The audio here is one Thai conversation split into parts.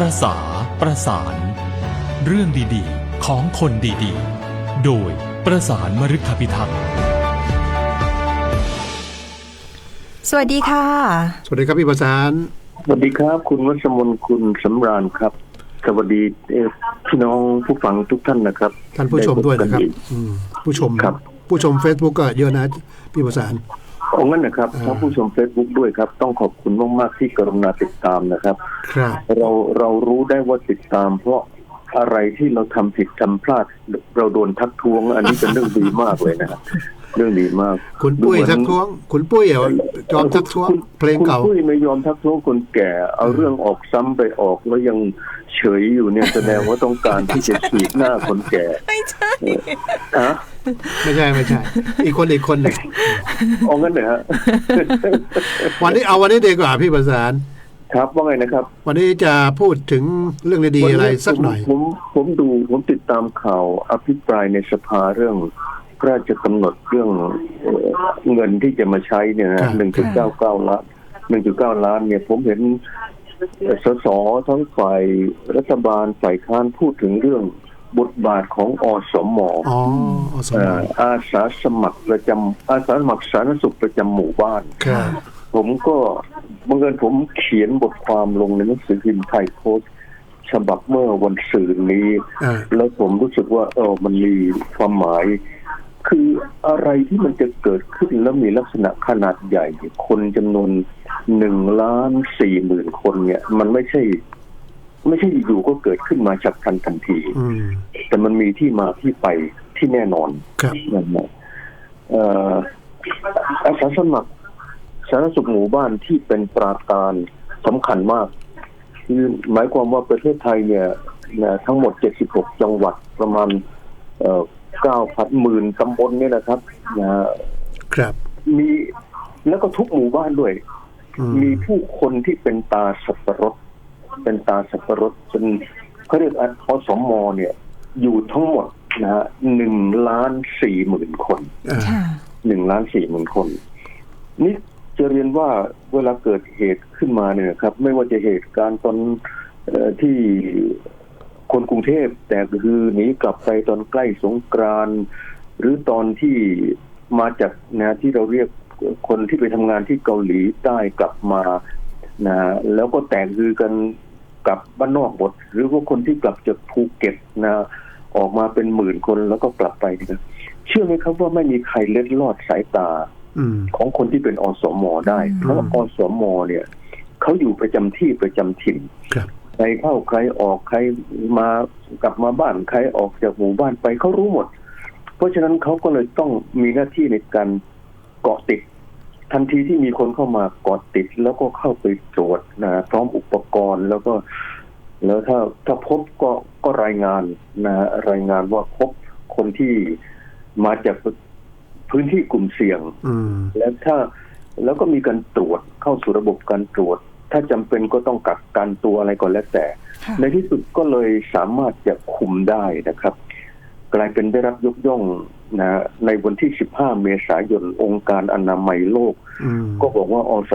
ประสาประสาน เรื่องดีๆ ของคนดีๆ โดยประสานมฤคพิทักษ์สวัสดีค่ะ สวัสดีครับพี่ประสาน สวัสดีครับ คุณวัชมนคุณสำราญครับ สวัสดีเอ่อพี่น้องผู้ฟังทุกท่านนะครับท่านผู้ชมด้วยนะครับได้พกัอีก อืมผู้ชมครับ ผู้ชม Facebook ก็เยอะนะ พี่ประสาน เอางั้นนะครับอ่าทั้งผู้ชมเฟซบุ๊กด้วยครับ ต้องขอบคุณมากๆที่กรุณาติดตามนะครับ ครับ เราเรารู้ได้ว่าติดตาม เพราะอะไรที่เราทำผิดทำพลาด เราโดนทักท้วง อันนี้เป็นเรื่องดีมากเลยนะครับเรื่องดีมากคุณปุ้ยดูเหมือนทักท้วง คุณปุ้ยเหรอยอมทักท้วงคุณเพลงเก่าคุณปุ้ยไม่ยอมทักท้วงคนแก่ เอาเรื่องออกซ้ำไปออกแล้วยังเฉยอยู่เนี่ยแสดงว่าต้องการที่จะฉีดหน้าคนแก่ไม่ใช่อะ ไม่ใช่ไม่ใช่ อีกคนอีกคนหนึ่งเอางั้นเลยฮะวันนี้เอาวันนี้ดีกว่าพี่ประสานครับว่าไงนะครับ วันนี้จะพูดถึงเรื่องดีๆอะไรสักหน่อย ผมผมผมดูผมติดตามข่าวอภิปรายในสภาเรื่องพระราชกำหนดเรื่องเอ่อเงินที่จะมาใช้เนี่ยครันะบหนึ่งจุดเก้าเก้าล้านหนึ่งจุดเก้าล้านเนี่ย ผมเห็นเอ่อสสทั้งฝ่ายรัฐบาลฝ่ายค้านพูดถึงเรื่อง บทบาทของอสมอ๋ออสมเอ่ออาสาสมัครประจำอาสาสมัครสาธารณสุขประจำหมู่บ้านครับผมก็บังเอิญผมเขียนบทความลงในหนังสือพิมพ์ไทยโพสต์ฉบับเมื่อวันศุกร์นี้อ่าแล้วผมรู้สึกว่า เออมันมีความหมาย คืออะไรที่มันจะเกิดขึ้นแล้วมีลักษณะขนาดใหญ่ คนจำนวนหนึ่งล้านสี่หมื่นคนเนี่ย มันไม่ใช่ ไม่ใช่อยู่ๆก็เกิดขึ้นมาฉับพลันทันทีอืมแต่มันมีที่มาที่ไปที่แน่นอนครับนั่นแหละเอ่ออาสาสมัครสาธารณสุขหมู่บ้านที่เป็นปราการสำคัญมาก คือหมายความว่าประเทศไทยเนี่ยนะทั้งหมด 76 จังหวัดประมาณเอ่อ9,000หมื่นตำบลเนี่ยนะครับนะครับ มีแล้วก็ทุกหมู่บ้านด้วยอืมมีผู้คนที่เป็นตาสับปะรด เป็นตาสับปะรดจนเขาเรียกอสมเนี่ย อยู่ทั้งหมดนะฮะหนึ่งล้านสี่หมื่นคนอ่าค่ะหนึ่งล้านสี่หมื่นคน นี่จะเรียนว่าเวลาเกิดเหตุขึ้นมาเนี่ยครับ ไม่ว่าจะเหตุการณ์ตอนเออที่คนกรุงเทพแต่คือหนีกลับไปตอนใกล้สงกรานต์หรือตอนที่มาจากนะที่เราเรียกคนที่ไปทำงานที่เกาหลีใต้กลับมานะแล้วก็แตกคือกัน กลับบ้านนอกหมด หรือว่าคนที่กลับจากภูเก็ตนะออกมาเป็นหมื่นคนแล้วก็กลับไปนะครับเชื่อไหมครับว่าไม่มีใครเล็ดลอดสายตาอืมของคนที่เป็นอสมได้อืมเพราะอสมเนี่ยเขาอยู่ประจำที่ประจำถิ่นครับใครเข้าใครออกใครมากลับมาบ้านใครออกจากหมู่บ้านไปเขารู้หมด เพราะฉะนั้นเขาก็เลยต้องมีหน้าที่ในการเกาะติด ทันทีที่มีคนเข้ามาเกาะติดแล้วก็เข้าไปตรวจนะพร้อมอุปกรณ์แล้วก็ แล้วถ้าถ้าพบก็ก็รายงานนะรายงานว่าพบคนที่มาจากพื้นที่กลุ่มเสี่ยงอืมแล้วถ้าแล้วก็มีการตรวจเข้าสู่ระบบการตรวจ ถ้าจำเป็นก็ต้องกักกันตัวอะไรก็แล้วแต่ค่ะในที่สุดก็เลยสามารถจะคุมได้นะครับ กลายเป็นได้รับยกย่องนะในวันที่ 15 เมษายนองค์การอนามัยโลกอืมก็บอกว่าอส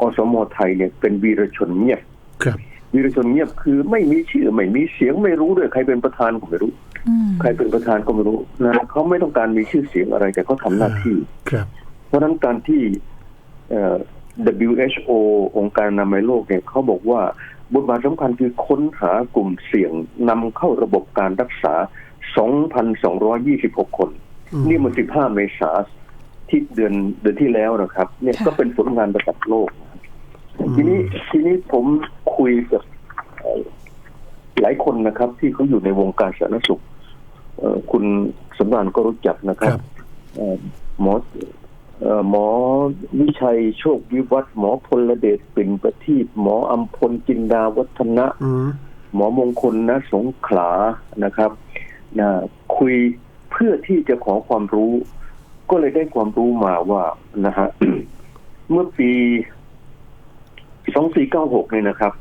อสมไทยเนี่ยเป็นวีรชนเงียบครับวีรชนเงียบคือไม่มีชื่อไม่มีเสียงไม่รู้ด้วยใครเป็นประธานก็ไม่รู้อืมใครเป็นประธานก็ไม่รู้นะเขาไม่ต้องการมีชื่อเสียงอะไรแต่เขาทำหน้าที่ครับ เพราะฉะนั้นการที่เอ่อ WHO องค์การอนามัยโลกเนี่ยเขาบอกว่าบทบาทสำคัญคือค้นหากลุ่มเสี่ยงนำเข้าระบบการรักษา 2,226 คนอืมนี่มัน 15 เมษาที่เดือนเดือนที่แล้วนะครับ เนี่ยก็เป็นผลงานระดับโลกนะครับทีนี้ทีนี้ผมคุยกับเอ่อหลายคนนะครับ ที่เขาอยู่ในวงการสาธารณสุขเอ่อคุณสำรานก็รู้จักนะคครัรับบเอ่อหมอเอ่อหมอวิชัยโชควิวัฒน์หมอพลเดชปิ่นประทีปหมออัมพลจินดาวัฒนะอืมหมอมงคลนะสงขลานะครับ นะคุยเพื่อที่จะขอความรู้ ก็เลยได้ความรู้มาว่านะฮะเมื่อปี2496เนี่ยนะครับ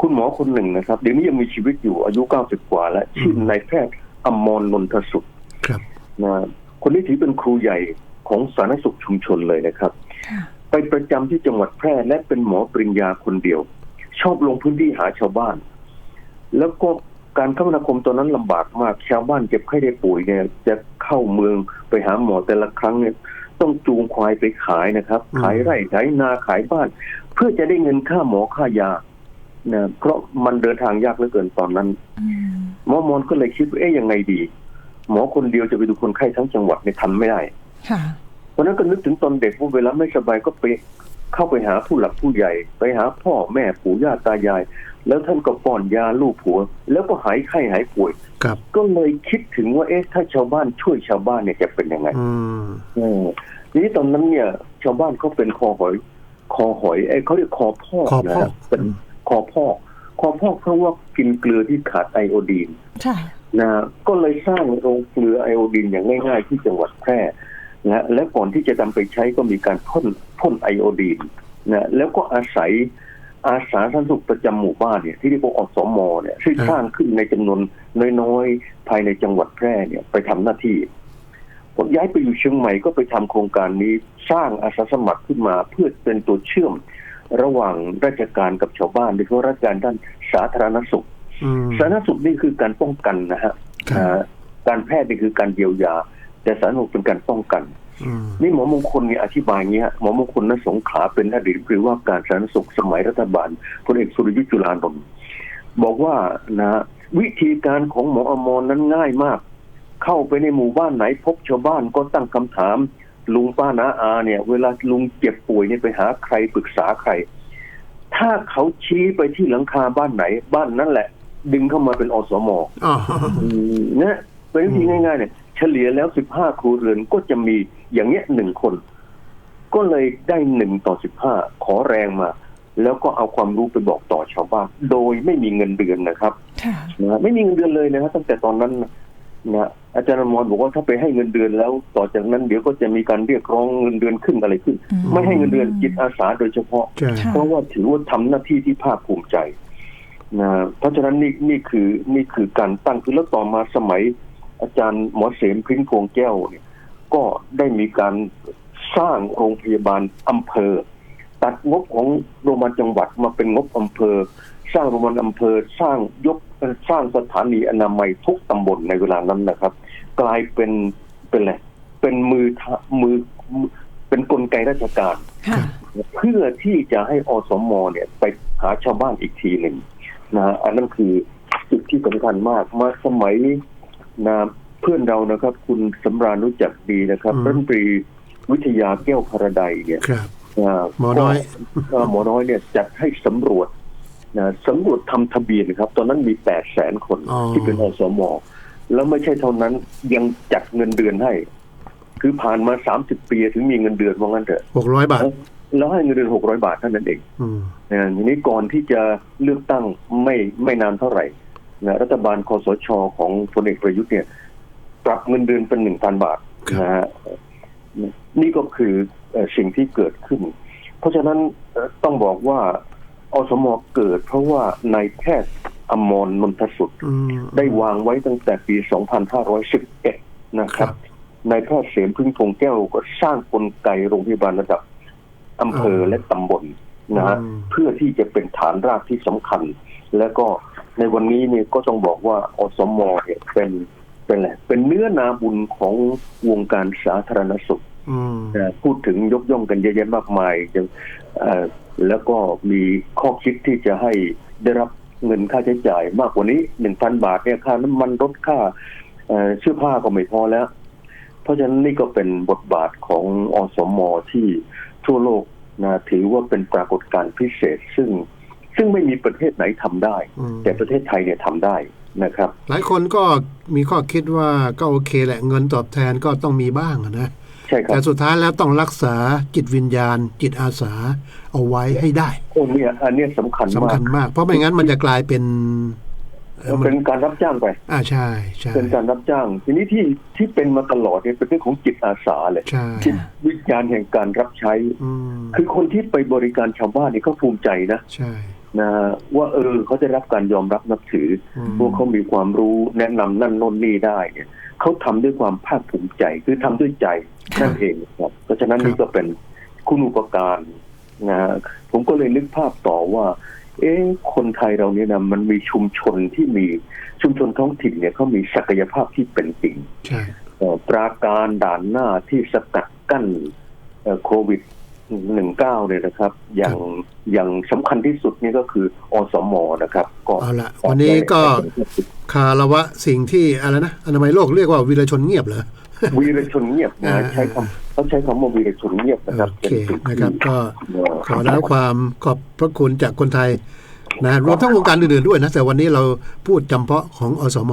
คุณหมอคนหนึ่งนะครับ เดี๋ยวนี้ยังมีชีวิตอยู่อายุ90กว่า แล้วชื่อนายแพทย์อมรนนทสุดครับนะคนนี้ถือเป็นครูใหญ่ของสาธารณสุขชุมชนเลยนะครับค่ะไปประจำที่จังหวัดแพร่และเป็นหมอปริญญาคนเดียว ชอบลงพื้นที่หาชาวบ้าน แล้วก็ การคมนาคมตอนนั้นลำบากมากชาวบ้านเจ็บไข้ได้ป่วยเนี่ย จะเข้าเมืองไปหาหมอแต่ละครั้งเนี่ย ต้องจูงควายไปขายนะครับอืมขายไร่ขายนาขายบ้าน เพื่อจะได้เงินค่าหมอค่ายานะเพราะมันเดินทางยากเหลือเกินตอนนั้นอืมหมอมอนก็เลยคิดว่าเอ๊ยยังไงดี หมอคนเดียวจะไปดูคนไข้ทั้งจังหวัดเนี่ยทำไม่ได้ค่ะเพราะฉะนั้นก็นึกถึงตอนเด็กว่าเวลาไม่สบายก็ไปเข้าไปหาผู้หลักผู้ใหญ่ ไปหาพ่อแม่ปู่ย่าตายาย แล้วท่านก็ป้อนยาลูกผัว แล้วก็หายไข้หายป่วย ครับ ก็เลยคิดถึงว่าเอ๊ะถ้าชาวบ้านช่วยชาวบ้านเนี่ยจะเป็นยังไงอืมอืมทีนี้ตอนนั้นเนี่ย ชาวบ้านเขาเป็นคอหอย คอหอยไอ้ยเขาเรียกคอพอกคอพอกนะฮะเป็นคอพอกคอพอกเพราะว่ากินเกลือที่ขาดไอโอดีนค่ะนะก็เลยสร้างโรงเกลือไอโอดีนอย่างง่ายๆ ที่จังหวัดแพร่นะและก่อนที่จะนำไปใช้ก็มีการพ่นพ่นไอโอดีนนะแล้วก็อาศัย อาสาสาธารณสุขประจำหมู่บ้านเนี่ยที่เรียกว่าอสมเนี่ยซึ่งสร้างขึ้นในจำนวนน้อยๆ ภายในจังหวัดแพร่เนี่ยไปทำหน้าที่ผมย้ายไปอยู่เชียงใหม่ก็ไปทำโครงการนี้สร้างอาสาสมัครขึ้นมาเพื่อเป็นตัวเชื่อม ระหว่างราชการกับชาวบ้านโดยเฉพาะราชการด้านสาธารณสุขอืมสาธารณสุขนี่คือการป้องกันนะฮะครับอ่าการแพทย์นี่คือการเยียวยา แต่สาธารณสุขเป็นการป้องกันอืม นี่หมอมงคลเนี่ยอธิบายอย่างนี้ฮะหมอมงคลนั้นสงขลาเป็นอดีตหรือว่าการสาธารณสุขสมัยรัฐบาลพลเอกสุรยุทธ์จุลานนท์บอกว่านะ วิธีการของหมออมรนั้นง่ายมาก เข้าไปในหมู่บ้านไหนพบชาวบ้านก็ตั้งคำถาม ลุงป้านาอาเนี่ย เวลาลุงเจ็บป่วยเนี่ยไปหาใครปรึกษาใคร ถ้าเขาชี้ไปที่หลังคาบ้านไหน บ้านนั่นแหละ ดึงเข้ามาเป็นอสมอ๋ออืมนะเป็นวิธีง่ายๆเนี่ย เฉลี่ยแล้วสิบห้าครัวเรือนก็จะมีอย่างเงี้ยหนึ่งคน ก็เลยได้หนึ่งต่อสิบห้าขอแรงมา แล้วก็เอาความรู้ไปบอกต่อชาวบ้าน โดยไม่มีเงินเดือนนะครับค่ะนะไม่มีเงินเดือนเลยนะครับตั้งแต่ตอนนั้นนะนะอาจารย์อมรบอกว่าถ้าไปให้เงินเดือนแล้ว ต่อจากนั้นเดี๋ยวก็จะมีการเรียกร้องเงินเดือนขึ้นอะไรขึ้นอืมไม่ให้เงินเดือนจิตอาสาโดยเฉพาะใช่ค่ะเพราะว่าถือว่าทำหน้าที่ที่ภาคภูมิใจนะเพราะฉะนั้นนี่นี่คือนี่คือการตั้งคือแล้วต่อมาสมัย อาจารย์หมอเสมพริ้งพวงแก้วเนี่ยก็ได้มีการสร้างโรงพยาบาลอำเภอ ตัดงบของโรงพยาบาลจังหวัดมาเป็นงบอำเภอ สร้างโรงพยาบาลอำเภอสร้างยกเอ่อสร้างสถานีอนามัยทุกตำบลในเวลานั้นนะครับ กลายเป็นเป็นอะไรเป็นมือทะมือมือเป็นกลไกราชการค่ะเพื่อที่จะให้อสมเนี่ยไปหาชาวบ้านอีกทีหนึ่งนะฮะอันนั้นคือจุดที่สำคัญมากมาสมัย นะเพื่อนเรานะครับ คุณสำราญรู้จักดีนะครับรัฐมนตรีวิทยาแก้วพระใดเนี่ยครับหมอน้อยเอ่อหมอน้อยเนี่ยจัดให้สำรวจนะสำรวจทำทะเบียนครับ ตอนนั้นมีแปดแสนคนที่เป็นอสมอแล้วไม่ใช่เท่านั้นยังจัดเงินเดือนให้ คือผ่านมาสามสิบปีถึงมีเงินเดือนว่างั้นเถอะหกร้อยบาท แล้วให้เงินเดือนหกร้อยบาทเท่านั้นเองอนะทีนี้ก่อนที่จะเลือกตั้งไม่ไม่นานเท่าไหร่ นะรัฐบาลคอสชของพลเอกประยุทธ์เนี่ยปรับเงินเดือนเป็นหนึ่งพันบาทครับนะฮะนี่ก็คือเอ่อสิ่งที่เกิดขึ้น เพราะฉะนั้นเอ่อต้องบอกว่าอสมเกิดเพราะว่านายแพทย์อมรนนทสุดอืมได้วางไว้ตั้งแต่ปี 2511 นะคครัรับบนายแพทย์เสมพึ่งพงแก้วก็สร้างกลไกโรงพยาบาลระดับอำเภอและตำบลนะฮะอืมเพื่อที่จะเป็นฐานรากที่สำคัญ แล้วก็ ในวันนี้เนี่ยก็ต้องบอกว่าอสมเนี่ยเป็นเป็นอะไรเป็นเนื้อนาบุญของวงการสาธารณสุขอืมนะพูดถึงยกย่องกันเยอะแยะมากมายอย่างเอ่อแล้วก็มีข้อคิดที่จะให้ได้รับเงินค่าใช้จ่ายมากกว่านี้หนึ่งพันบาทเนี่ยค่าน้ำมันรถค่าเอ่อเสื้อผ้าก็ไม่พอแล้ว เพราะฉะนั้นนี่ก็เป็นบทบาทของอสมที่ทั่วโลกนะถือว่าเป็นปรากฏการณ์พิเศษ ซึ่ง ซึ่งไม่มีประเทศไหนทำได้อืมแต่ประเทศไทยเนี่ยทำได้นะครับ หลายคนก็มีข้อคิดว่าก็โอเคแหละเงินตอบแทนก็ต้องมีบ้างอะนะใช่ครัแต่บสุดท้ายแล้วต้องรักษาจิตวิญญาณ จิตอาสาเอาไว้ให้ได้โอ้เนี่ยอันเนี้ยสำคัญสำมาคักญมาก เพราะไม่งั้นมันจะกลายเป็นเอ่อมัเป็นการรับจ้างไป อ่าใช่ใช่เป็นการรับจ้าง ทีนี้ที่ที่เป็นมาตลอดเนี่ยเป็นเรื่องของจิตอาสาเลยใช่จิตวิญญาณแห่งการรับใช้อืมคือคนที่ไปบริการชาวบ้านนี่เขาภูมิใจนะใช่ นะว่าเออเขาจะรับการยอมรับนับถืออืมพวกเขามีความรู้แนะนำนั่นโน่นนี่ได้เนี่ยเขาทำด้วยความภาคภูมิใจคือทำด้วยใจนั่นเองครับเพราะฉะนั้นนี่ก็เป็นคุณอุปการนะฮะผมก็เลยนึกภาพต่อว่า เอ๊ะคนไทยเราเนี่ยนะมันมีชุมชนที่มีชุมชนท้องถิ่นเนี่ยเขามีศักยภาพที่เป็นจริงใช่เอ่อปราการด่านหน้าที่สกัดกั้นเอ่อโควิด หนึ่งเก้าเนี่ยนะครับ อย่างอย่างสำคัญที่สุดนี่ก็คืออสมนะครับก็เอาละวันนี้ก็คารวะสิ่งที่อะไรนะอนามัยโลกเรียกว่าวีรชนเงียบเหรอวีรชนเงียบอ่านะใช้คำเขาใช้คำว่าวีรชนเงียบนะครับโอเคป็สิ่งที่นะครับก็เอ่อขอได้รับความขอบพระคุณจากคนไทยนะรวมทั้งวงการอื่นๆด้วยนะแต่วันนี้เราพูดจำเพาะของอสม